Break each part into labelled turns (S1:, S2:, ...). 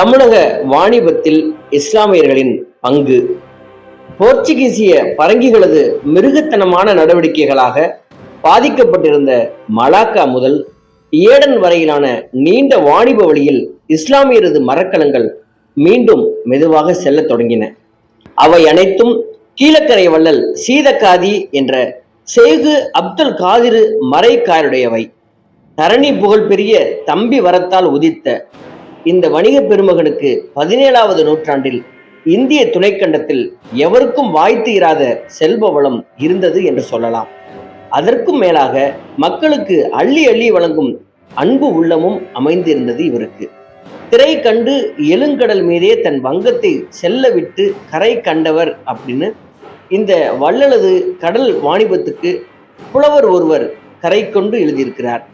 S1: தமிழக வாணிபத்தில் இஸ்லாமியர்களின் பங்கு. போர்ச்சுகீசிய பரங்கிகளது மிருகத்தனமான நடவடிக்கைகளாக பாதிக்கப்பட்டிருந்த மலாக்கா முதல் ஏடன் வரையிலான நீண்ட வாணிப வழியில் இஸ்லாமியரது மரக்கலங்கள் மீண்டும் மெதுவாக செல்லத் தொடங்கின. அவை அனைத்தும் கீழக்கரை வள்ளல் சீதக்காதி என்ற சேகு அப்துல் காதிரு மறைக்காருடையவை. தரணி புகழ் பெரிய தம்பி வரத்தால் உதித்த இந்த வணிக பெருமகனுக்கு பதினேழாவது நூற்றாண்டில் இந்திய துணைக்கண்டத்தில் எவருக்கும் வாய்த்து இராத செல்வ வளம் இருந்தது என்று சொல்லலாம். அதற்கும் மேலாக மக்களுக்கு அள்ளி அள்ளி வழங்கும் அன்பு உள்ளமும் அமைந்திருந்தது இவருக்கு. திரை கண்டு எழுங்கடல் மீதே தன் வங்கத்தை செல்ல விட்டு கரை கண்டவர் அப்படின்னு இந்த வள்ளலது கடல் வாணிபத்துக்கு புலவர் ஒருவர் கரை கொண்டு எழுதியிருக்கிறார்.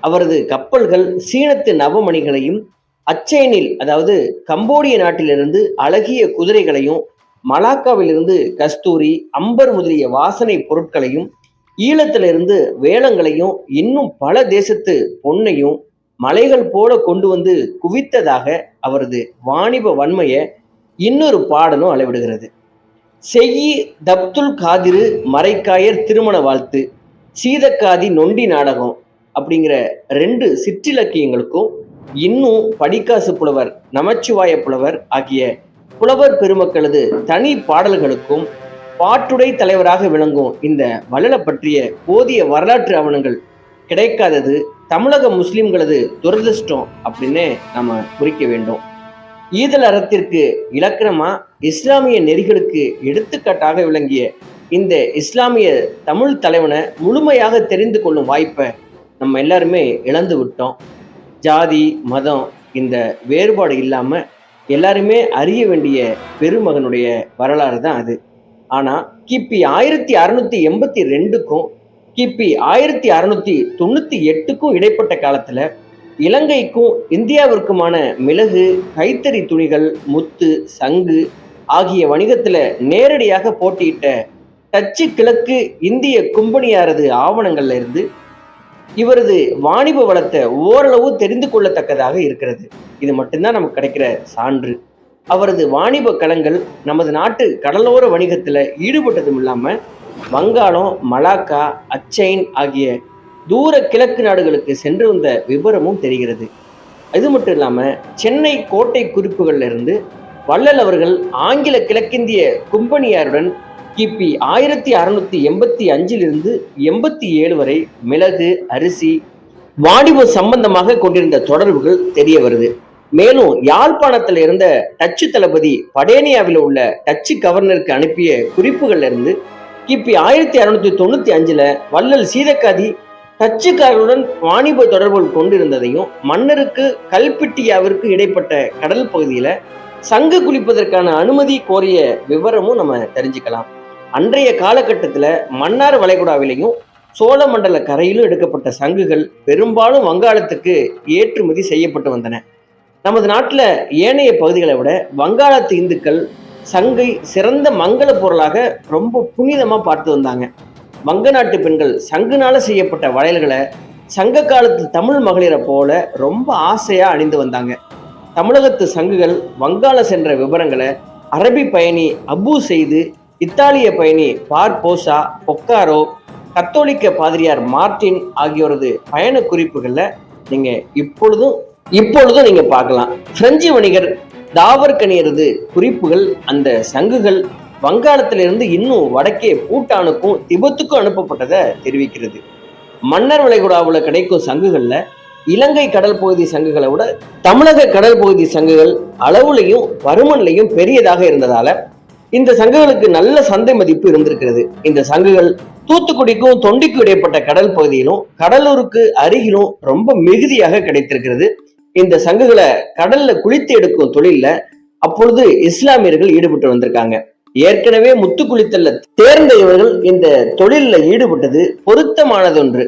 S1: அவரது கப்பல்கள் சீனத்து நவமணிகளையும் அச்சேனில் அதாவது கம்போடிய நாட்டிலிருந்து அழகிய குதிரைகளையும் மலாக்காவிலிருந்து கஸ்தூரி அம்பர் முதலிய வாசனை பொருட்களையும் ஈழத்திலிருந்து வேளங்களையும் இன்னும் பல தேசத்து பொன்னையும் மலைகள் போல கொண்டு வந்து குவித்ததாக அவரது வாணிப வன்மையை இன்னொரு பாடலும் அளவிடுகிறது. செய்யி தப்துல் காதிரு மறைக்காயர் திருமண வாழ்த்து சீதக்காதி நொண்டி நாடகம் அப்படிங்கிற ரெண்டு சிற்றிலக்கியங்களுக்கும் இன்னும் படிக்காசு புலவர் நமச்சிவாய புலவர் ஆகிய புலவர் பெருமக்களது தனி பாடல்களுக்கும் பாட்டுடை தலைவராக விளங்கும் இந்த வள்ளல பற்றிய போதிய வரலாற்று ஆவணங்கள் கிடைக்காதது தமிழக முஸ்லிம்களது துரதிர்ஷ்டம் அப்படின்னு நம்ம குறிக்க வேண்டும். ஈதல் அறத்திற்கு இலக்கணமா இஸ்லாமிய நெறிகளுக்கு எடுத்துக்காட்டாக விளங்கிய இந்த இஸ்லாமிய தமிழ் தலைவனை முழுமையாக தெரிந்து கொள்ளும் வாய்ப்பை நம்ம எல்லாருமே இழந்து விட்டோம். ஜாதி மதம் இந்த வேறுபாடு இல்லாமல் எல்லாருமே அறிய வேண்டிய பெருமகனுடைய வரலாறு தான் அது. ஆனால் கிபி ஆயிரத்தி அறுநூத்தி எண்பத்தி ரெண்டுக்கும் கிபி ஆயிரத்தி அறுநூத்தி தொண்ணூற்றி எட்டுக்கும் இடைப்பட்ட காலத்தில் இலங்கைக்கும் இந்தியாவிற்குமான மிளகு கைத்தறி துணிகள் முத்து சங்கு ஆகிய வணிகத்தில் நேரடியாக போட்டியிட்ட டச்சு கிழக்கு இந்திய கும்பனியாரது ஆவணங்கள்ல இருந்து இவரது வாணிப வளத்தை ஓரளவு தெரிந்து கொள்ளத்தக்கதாக இருக்கிறது. இது மட்டும்தான் நமக்கு கிடைக்கிற சான்று. அவரது வாணிப களங்கள் நமது நாட்டு கடலோர வணிகத்தில் ஈடுபட்டதும் இல்லாமல் வங்காளம் மலாக்கா அச்சைன் ஆகிய தூர கிழக்கு நாடுகளுக்கு சென்று வந்த விவரமும் தெரிகிறது. இது மட்டும் இல்லாமல் சென்னை கோட்டை குறிப்புகளிலிருந்து வள்ளல் அவர்கள் ஆங்கில கிழக்கிந்திய கும்பனியாருடன் கிபி ஆயிரத்தி அறுநூத்தி எண்பத்தி அஞ்சிலிருந்து எண்பத்தி ஏழு வரை மிளகு அரிசி வாணிப சம்பந்தமாக கொண்டிருந்த தொடர்புகள் தெரிய வருது. மேலும் யாழ்ப்பாணத்தில் இருந்த டச்சு தளபதி படேனியாவில் உள்ள டச்சு கவர்னருக்கு அனுப்பிய குறிப்புகள்ல இருந்து கிபி ஆயிரத்தி அறுநூத்தி தொண்ணூத்தி அஞ்சுல வள்ளல் சீதக்காதி டச்சுக்காரருடன் வாணிப தொடர்புகள் கொண்டிருந்ததையும் மன்னருக்கு கல்பிட்டியாவிற்கு இடைப்பட்ட கடல் பகுதியில சங்கு குளிப்பதற்கான அனுமதி கோரிய விவரமும் நம்ம தெரிஞ்சுக்கலாம். அன்றைய காலகட்டத்தில் மன்னார் வளைகுடாவிலையும் சோழ மண்டல கரையிலும் எடுக்கப்பட்ட சங்குகள் பெரும்பாலும் வங்காளத்துக்கு ஏற்றுமதி செய்யப்பட்டு வந்தன. நமது நாட்டில் ஏனைய பகுதிகளை விட வங்காளத்து இந்துக்கள் சங்கை சிறந்த மங்கள பொருளாக ரொம்ப புனிதமாக பார்த்து வந்தாங்க. வங்க நாட்டு பெண்கள் சங்குனால செய்யப்பட்ட வளையல்களை சங்க காலத்து தமிழ் மகளிரை போல ரொம்ப ஆசையாக அணிந்து வந்தாங்க. தமிழகத்து சங்குகள் வங்காள சென்ற விவரங்களை அரபி பயணி அபு செய்து இத்தாலிய பயணி பார்போசா பொக்காரோ கத்தோலிக்க பாதிரியார் மார்டின் ஆகியோரது பயண குறிப்புகளில் நீங்கள் இப்பொழுதும் இப்பொழுதும் நீங்கள் பார்க்கலாம். பிரெஞ்சு வணிகர் தாவர்கனியரது குறிப்புகள் அந்த சங்குகள் வங்காளத்திலிருந்து இன்னும் வடக்கே பூட்டானுக்கும் திபெத்துக்கும் அனுப்பப்பட்டதை தெரிவிக்கிறது. மன்னர் வளைகுடாவில் கிடைக்கும் சங்குகளில் இலங்கை கடல் பகுதி சங்குகளை விட தமிழக கடல் பகுதி சங்குகள் அளவுலையும் பருமன்லையும் பெரியதாக இருந்ததால இந்த சங்குகளுக்கு நல்ல சந்தை மதிப்பு இருந்திருக்கிறது. இந்த சங்குகள் தூத்துக்குடிக்கும் தொண்டிக்கும் இடைப்பட்ட கடல் பகுதியிலும் கடலூருக்கு அருகிலும் ரொம்ப மிகுதியாக கிடைத்திருக்கிறது. இந்த சங்குகளை கடல்ல குளித்து எடுக்கும் தொழில்ல அப்பொழுது இஸ்லாமியர்கள் ஈடுபட்டு வந்திருக்காங்க. ஏற்கனவே முத்து குளித்தல்ல தேர்ந்த இவர்கள் இந்த தொழிலில் ஈடுபட்டது பொருத்தமானதொன்று.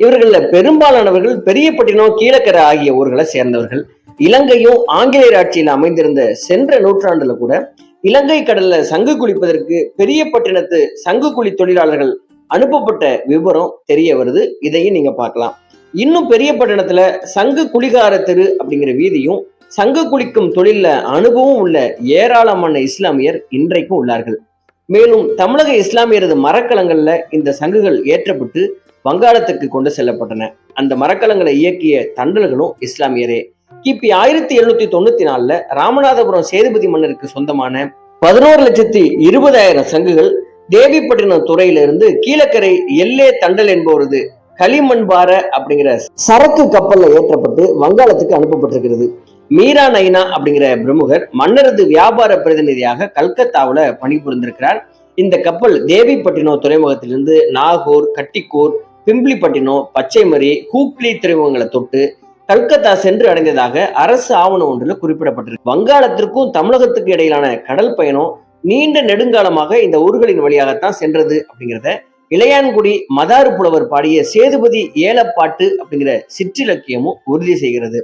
S1: இவர்களில் பெரும்பாலானவர்கள் பெரியப்பட்டினம் கீழக்கரை ஆகிய ஊர்களை சேர்ந்தவர்கள். இலங்கையும் ஆங்கிலேயர் ஆட்சியில் அமைந்திருந்த சென்ற நூற்றாண்டுல கூட இலங்கை கடல்ல சங்கு குளிப்பதற்கு பெரியப்பட்டினத்து சங்கு குழி தொழிலாளர்கள் அனுப்பப்பட்ட விவரம் தெரிய வருது. இதையும் நீங்க பார்க்கலாம். இன்னும் பெரியப்பட்டினத்துல சங்கு குளிகார தெரு அப்படிங்கிற வீதியும் சங்கு குளிக்கும் தொழில அனுபவம் உள்ள ஏராளமான இஸ்லாமியர் இன்றைக்கும் உள்ளார்கள். மேலும் தமிழக இஸ்லாமியரது மரக்கலங்கள்ல இந்த சங்குகள் ஏற்றப்பட்டு வங்காளத்துக்கு கொண்டு செல்லப்பட்டன. அந்த மரக்கலங்களை இயக்கிய தண்டல்களும் இஸ்லாமியரே. கிபி ஆயிரத்தி எழுநூத்தி தொண்ணூத்தி நாலுல ராமநாதபுரம் சேதுபதி மன்னருக்கு சொந்தமான பதினோரு லட்சத்தி இருபதாயிரம் சங்குகள் தேவிப்பட்டினம் துறையிலிருந்து கீழக்கரை எல்லே தண்டல் என்பவரது களிமண்பார அப்படிங்கிற சரக்கு கப்பல்ல ஏற்றப்பட்டு வங்காளத்துக்கு அனுப்பப்பட்டிருக்கிறது. மீரா நைனா அப்படிங்கிற பிரமுகர் மன்னரது வியாபார பிரதிநிதியாக கல்கத்தாவில் பணிபுரிந்திருக்கிறார். இந்த கப்பல் தேவிப்பட்டினம் துறைமுகத்திலிருந்து நாகூர் கட்டிக்கூர் பிம்பிளிப்பட்டினம் பச்சைமரி ஹூப்ளி துறைமுகங்களை தொட்டு கல்கத்தா சென்று அடைந்ததாக அரசு ஆவணம் ஒன்றில் குறிப்பிடப்பட்டிருக்கு. வங்காளத்திற்கும் தமிழகத்துக்கு இடையிலான கடல் பயணம் நீண்ட நெடுங்காலமாக இந்த ஊர்களின் வழியாகத்தான் சென்றது அப்படிங்கிறத இளையான்குடி மதாறு புலவர் பாடிய சேதுபதி ஏலப்பாட்டு அப்படிங்கிற சிற்றிலக்கியமும் உறுதி செய்கிறது.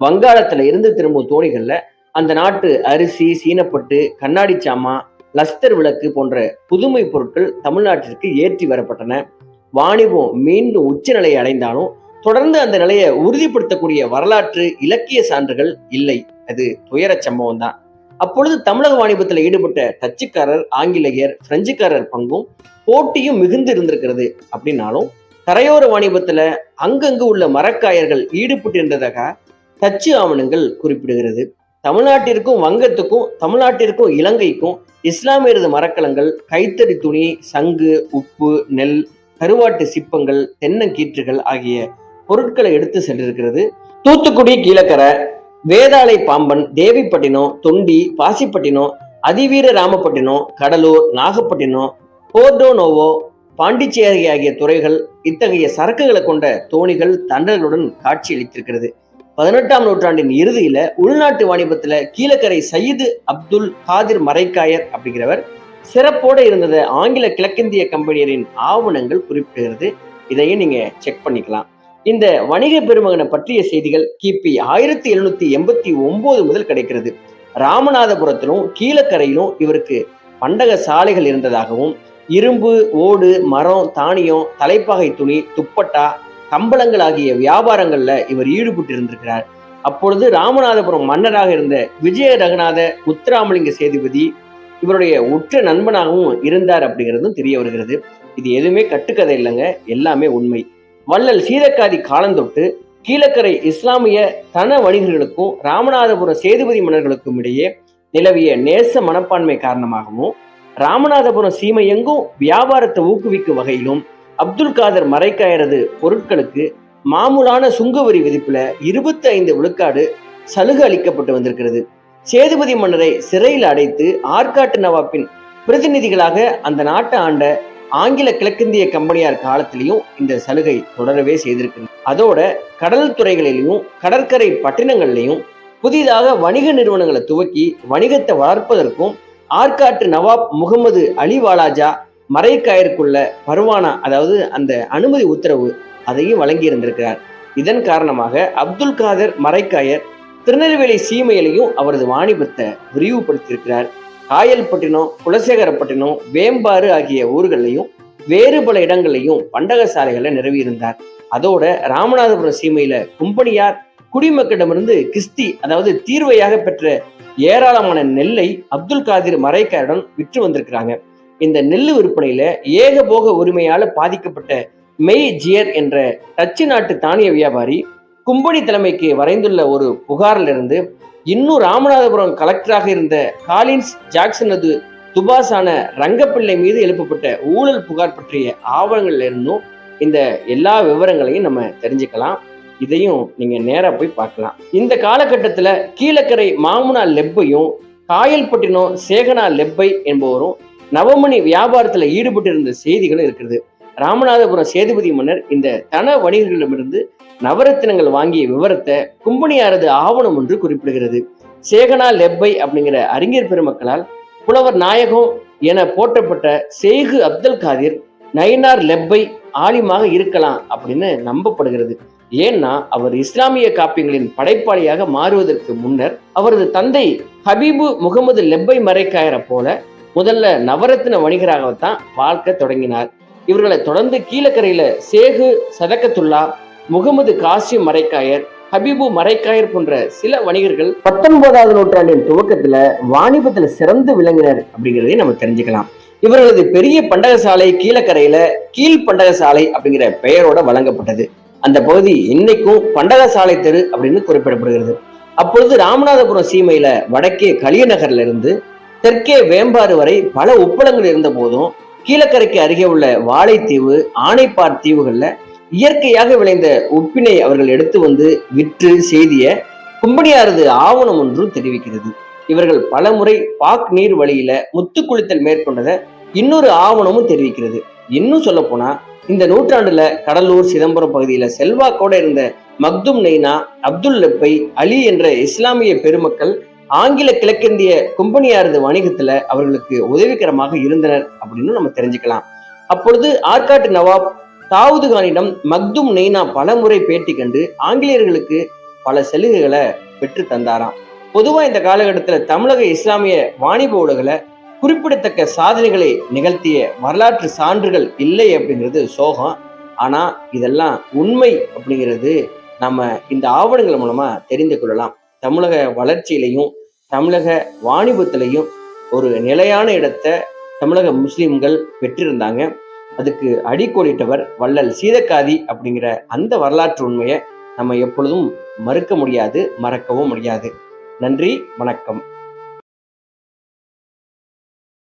S1: வங்காளத்துல இருந்து திரும்பும் தோணிகள்ல அந்த நாட்டு அரிசி சீனப்பட்டு கண்ணாடி சாமா லஸ்தர் விளக்கு போன்ற புதுமை பொருட்கள் தமிழ்நாட்டிற்கு ஏற்றி வரப்பட்டன. வாணிபம் மீண்டும் உச்சநிலையை அடைந்தாலும் தொடர்ந்து அந்த நிலையை உறுதிப்படுத்தக்கூடிய வரலாற்று இலக்கிய சான்றுகள் இல்லை. அது துயரச் சம்பவம் தான் அப்பொழுது தமிழக வாணிபத்தில் ஈடுபட்ட டச்சுக்காரர் ஆங்கிலேயர் பிரெஞ்சுக்காரர் பங்கும் போட்டியும் மிகுந்து இருந்திருக்கிறது அப்படின்னாலும் கரையோர வாணிபத்துல அங்கங்கு உள்ள மரக்காயர்கள் ஈடுபட்டிருந்ததாக டச்சு ஆவணங்கள் குறிப்பிடுகிறது. தமிழ்நாட்டிற்கும் வங்கத்துக்கும் தமிழ்நாட்டிற்கும் இலங்கைக்கும் இஸ்லாமியரது மரக்கலங்கள் கைத்தறி துணி சங்கு உப்பு நெல் கருவாட்டு சிப்பங்கள் தென்னங்கீற்றுகள் ஆகிய பொருட்களை எடுத்து சென்றிருக்கிறது. தூத்துக்குடி கீழக்கரை வேதாளை பாம்பன் தேவிப்பட்டினம் தொண்டி பாசிப்பட்டினம் அதிவீர ராமப்பட்டினம் கடலூர் நாகப்பட்டினம் போர்டோனோவோ பாண்டிச்சேரி ஆகிய துறைகள் இத்தகைய சரக்குகளை கொண்ட தோணிகள் தண்டல்களுடன் காட்சியளித்திருக்கிறது. பதினெட்டாம் நூற்றாண்டின் இறுதியில உள்நாட்டு வாணிபத்துல கீழக்கரை சயீது அப்துல் காதிர் மரைக்காயர் அப்படிங்கிறவர் சிறப்போட இருந்ததை ஆங்கில கிழக்கிந்திய கம்பெனியரின் ஆவணங்கள் குறிப்பிடுகிறது. இதையும் நீங்க செக் பண்ணிக்கலாம். இந்த வணிக பெருமகனை பற்றிய செய்திகள் கிபி ஆயிரத்தி எழுநூத்தி எண்பத்தி ஒன்பது முதல் கிடைக்கிறது. ராமநாதபுரத்திலும் கீழக்கரையிலும் இவருக்கு பண்டக சாலைகள் இருந்ததாகவும் இரும்பு ஓடு மரம் தானியம் தலைப்பாகை துணி துப்பட்டா கம்பளங்கள் ஆகிய வியாபாரங்கள்ல இவர் ஈடுபட்டு இருந்திருக்கிறார் அப்பொழுது ராமநாதபுரம் மன்னராக இருந்த விஜய ரகுநாத முத்துராமலிங்க சேதுபதி இவருடைய உற்ற நண்பனாகவும் இருந்தார் அப்படிங்கிறதும் தெரிய வருகிறது. இது எதுவுமே கட்டுக்கதை இல்லைங்க. எல்லாமே உண்மை. வள்ளல் சீதக்காதி காலந்தொட்டு கீழக்கரை இஸ்லாமிய தன வணிகர்களுக்கும் ராமநாதபுரம் சேதுபதி மன்னர்களுக்கும் இடையே நிலவிய நேச மனப்பான்மை காரணமாகவும் ராமநாதபுரம் சீமை எங்கும் வியாபாரத்தை ஊக்குவிக்கும் வகையிலும் அப்துல் காதர் மறைக்காயரது பொருட்களுக்கு மாமூலான சுங்கவரி விதிப்புல இருபத்தி ஐந்து விழுக்காடு சலுகை அளிக்கப்பட்டு வந்திருக்கிறது. சேதுபதி மன்னரை சிறையில் அடைத்து ஆற்காட்டு நவாப்பின் பிரதிநிதிகளாக அந்த நாட்டை ஆண்ட ஆங்கில கிழக்கிந்திய கம்பெனியார் காலத்திலையும் இந்த சலுகை தொடரவே செய்திருக்கிறது. அதோட கடல் துறைகளிலையும் கடற்கரை பட்டினங்கள்லையும் புதிதாக வணிக நிறுவனங்களை துவக்கி வணிகத்தை வளர்ப்பதற்கும் ஆற்காட்டு நவாப் முகமது அலி வாலாஜா மறைக்காயருக்குள்ள பருவானா அதாவது அந்த அனுமதி உத்தரவு அதையும் வழங்கி இருந்திருக்கிறார் இதன் காரணமாக அப்துல் காதர் மறைக்காயர் திருநெல்வேலி சீமையிலையும் அவரது வாணிபத்தை விரிவுபடுத்தியிருக்கிறார். காயல்பட்டினம் குலசேகரப்பட்டினம் வேம்பாறு ஆகிய ஊர்களையும் வேறு பல இடங்களையும் பண்டக சாலைகளை நிறுவியிருந்தார். அதோட ராமநாதபுரம் சீமையில கும்பனியார் குடிமக்களிடமிருந்து கிஸ்தி அதாவது தீர்வையாக பெற்ற ஏராளமான நெல்லை அப்துல் காதிர் மறைக்காருடன் விற்று வந்திருக்கிறாங்க. இந்த நெல் விற்பனையில ஏகபோக உரிமையால பாதிக்கப்பட்ட மெய் ஜியர் என்ற டச்சு நாட்டு தானிய வியாபாரி கும்பனி தலைமைக்கு வரைந்துள்ள ஒரு புகாரில் இருந்து இன்னும் ராமநாதபுரம் கலெக்டராக இருந்த காலின்ஸ் ஜாக்சனது துபாசான ரங்கப்பிள்ளை மீது எழுப்பப்பட்ட ஊழல் புகார் பற்றிய ஆவணங்கள்ல இருந்தும் இந்த எல்லா விவரங்களையும் நம்ம தெரிஞ்சுக்கலாம். இதையும் நீங்க நேரா போய் பார்க்கலாம். இந்த காலகட்டத்துல கீழக்கரை மாமுனா லெப்பையும் காயல்பட்டினம் சேகனா லெப்பை என்பவரும் நவமணி வியாபாரத்துல ஈடுபட்டிருந்த செய்திகளும் இருக்கிறது. ராமநாதபுரம் சேதுபதி மன்னர் இந்த தன வணிகர்களிடமிருந்து நவரத்தினங்கள் வாங்கிய விவரத்தை கும்பனியாரது ஆவணம் ஒன்று குறிப்பிடுகிறது. சேகனா லெப்பை அப்படிங்கிற அறிஞர் பெருமக்களால் புலவர் நாயகம் என போற்றப்பட்ட சேகு அப்துல் காதிர் நயினார் லெப்பை ஆலிமாக இருக்கலாம் அப்படின்னு நம்பப்படுகிறது. ஏன்னா அவர் இஸ்லாமிய காப்பியங்களின் படைப்பாளியாக மாறுவதற்கு முன்னர் அவரது தந்தை ஹபீபு முகமது லெப்பை மறைக்காயரை போல முதல்ல நவரத்ன வணிகராகத்தான் வாழ்க்கை தொடங்கினார். இவர்களை தொடர்ந்து கீழக்கரையில சேகு சதக்கத்துல்லா முகமது காசிம் மரைக்காயர் ஹபீபு மரைக்காயர் போன்ற சில வணிகர்கள் பத்தொன்பதாவது நூற்றாண்டின் துவக்கத்துல வாணிபத்துல சிறந்து விளங்கினர் அப்படிங்கிறதை நம்ம தெரிஞ்சுக்கலாம். இவர்களது பெரிய பண்டகசாலை கீழக்கரையில கீழ் பண்டகசாலை அப்படிங்கிற பெயரோட வழங்கப்பட்டது. அந்த பகுதி இன்னைக்கும் பண்டகசாலை தெரு அப்படின்னு குறிப்பிடப்படுகிறது. அப்பொழுது ராமநாதபுரம் சீமையில வடக்கே கலியநகர்ல இருந்து தெற்கே வேம்பாறு வரை பல உப்பளங்கள் இருந்த போதும் கீழக்கரைக்கு அருகே உள்ள வாழைத்தீவு ஆனைப்பார் தீவுகள்ல இயற்கையாக விளைந்த உப்பினை அவர்கள் எடுத்து வந்து விற்று செய்திய கும்பனியாரது ஆவணம் ஒன்றும் தெரிவிக்கிறது. இவர்கள் பலமுறை பாக் நீர் வழியில முத்து குளித்தல் மேற்கொண்டதை இன்னொரு ஆவணமும் தெரிவிக்கிறது. இன்னும் சொல்ல போனா இந்த நூற்றாண்டுல கடலூர் சிதம்பரம் பகுதியில செல்வாக்கோட இருந்த மக்தும் நெய்னா அப்துல் லப்பை அலி என்ற இஸ்லாமிய பெருமக்கள் ஆங்கில கிழக்கிந்திய கும்பனியாரது வணிகத்துல அவர்களுக்கு உதவிகரமாக இருந்தனர் அப்படின்னு நம்ம தெரிஞ்சுக்கலாம். அப்பொழுது ஆற்காட்டு நவாப் தாவூது கானிடம் மக்தும் நெய்னா பலமுறை பேட்டி கண்டு ஆங்கிலேயர்களுக்கு பல சலுகைகளை பெற்று தந்தாராம். பொதுவா இந்த காலகட்டத்துல தமிழக இஸ்லாமிய வாணிப உலகில குறிப்பிடத்தக்க சாதனைகளை நிகழ்த்திய வரலாற்று சான்றுகள் இல்லை அப்படிங்கிறது சோகம். ஆனா இதெல்லாம் உண்மை அப்படிங்கிறது நம்ம இந்த ஆவணங்கள் மூலமா தெரிந்து கொள்ளலாம். தமிழக வளர்ச்சியிலையும் தமிழக வாணிபத்திலையும் ஒரு நிலையான இடத்தை தமிழக முஸ்லிம்கள் பெற்றிருந்தாங்க. அதுக்கு அடிக்கோடிட்டவர் வள்ளல் சீதக்காதி அப்படிங்கிற அந்த வரலாற்று உண்மையை நம்ம எப்பொழுதும் மறுக்க முடியாது மறக்கவும் முடியாது. நன்றி வணக்கம்.